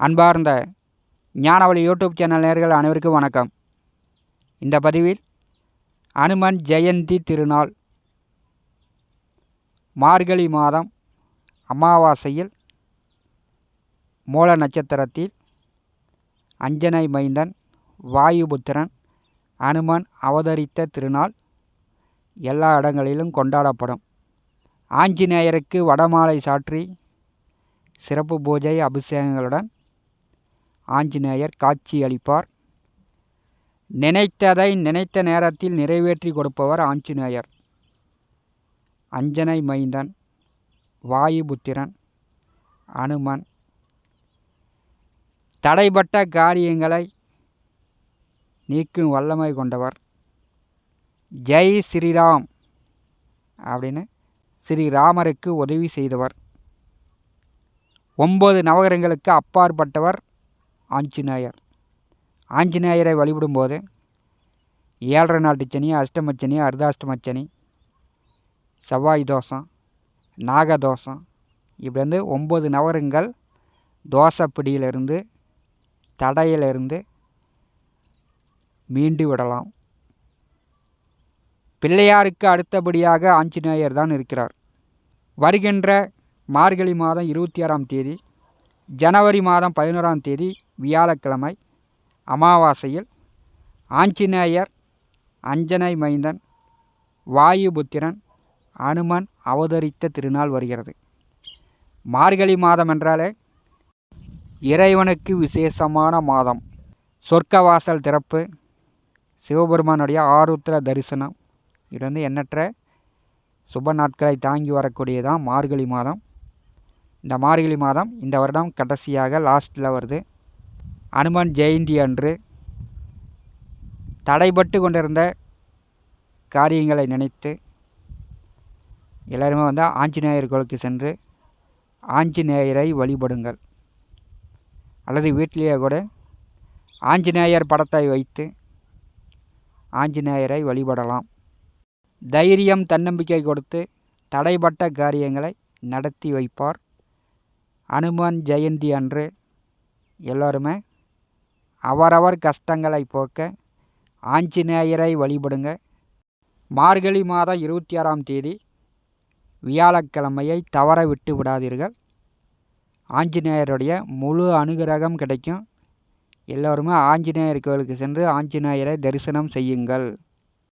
அன்பார்ந்த ஞானவழி YouTube channel நேர்கள் அனைவருக்கும் வணக்கம். இந்த பதிவில் அனுமன் ஜெயந்தி திருநாள் மார்கழி மாதம் அமாவாசையில் மூல நட்சத்திரத்தில் அஞ்சனை மைந்தன் வாயுபுத்திரன் அனுமன் அவதரித்த திருநாள் எல்லா இடங்களிலும் கொண்டாடப்படும். ஆஞ்சநேயருக்கு வடமாலை சாற்றி சிறப்பு பூஜை அபிஷேகங்களுடன் ஆஞ்சநேயர் காட்சி அளிப்பார் நினைத்ததை நினைத்த நேரத்தில் நிறைவேற்றி கொடுப்பவர் ஆஞ்சநேயர். அஞ்சனை மைந்தன் வாயுபுத்திரன் அனுமன். தடைப்பட்ட காரியங்களை நீக்கும் வல்லமை கொண்டவர். ஜெய் ஸ்ரீராம் அப்படின்னு ஸ்ரீராமருக்கு உதவி செய்தவர். ஒம்பது நவகரங்களுக்கு அப்பாற்பட்டவர். ஆஞ்சநேயர். ஆஞ்சநேயரை வழிபடும்போது ஏழரை நாட்டு சனி அஷ்டமச்சனி அர்த்தாஷ்டமச்சனி செவ்வாய் தோஷம் நாகதோஷம் இப்படி வந்து ஒம்பது நவரங்கள் தோசப்பிடியிலிருந்து தடையிலிருந்து மீண்டு விடலாம். பிள்ளையாருக்கு அடுத்தபடியாக ஆஞ்சநேயர் தான் இருக்கிறார். வருகின்ற மார்கழி மாதம் இருபத்தி ஆறாம் தேதி ஜனவரி மாதம் பதினோராம் தேதி வியாழக்கிழமை அமாவாசையில் ஆஞ்சநேயர் அஞ்சனை மைந்தன் வாயுபுத்திரன் அனுமன் அவதரித்த திருநாள் வருகிறது. மார்கழி மாதம் என்றாலே இறைவனுக்கு விசேஷமான மாதம். சொர்க்கவாசல் திறப்பு சிவபெருமானுடைய ஆருத்ர தரிசனம் இது வந்து எண்ணற்ற சுப நாட்களை தாங்கி வரக்கூடியதான் மார்கழி மாதம். இந்த மார்கழி மாதம் இந்த வருடம் கடைசியாக லாஸ்ட்டில் வருது. அனுமன் ஜெயந்தி அன்று தடைபட்டு கொண்டிருந்த காரியங்களை நினைத்து எல்லோருமே வந்து ஆஞ்சநேயர் கோயிலுக்கு சென்று ஆஞ்சநேயரை வழிபடுங்கள். அல்லது வீட்டிலேயே கூட ஆஞ்சநேயர் படத்தை வைத்து ஆஞ்சநேயரை வழிபடலாம். தைரியம் தன்னம்பிக்கை கொடுத்து தடைபட்ட காரியங்களை நடத்தி வைப்பார். அனுமன் ஜெயந்தி அன்று எல்லோருமே அவரவர் கஷ்டங்களை போக்க ஆஞ்சநேயரை வழிபடுங்க. மார்கழி மாதம் இருபத்தி ஆறாம் தேதி வியாழக்கிழமையை தவற விட்டு விடாதீர்கள். ஆஞ்சநேயருடைய முழு அனுகிரகம் கிடைக்கும். எல்லோருமே ஆஞ்சநேயர் கோவிலுக்கு சென்று ஆஞ்சநேயரை தரிசனம் செய்யுங்கள்.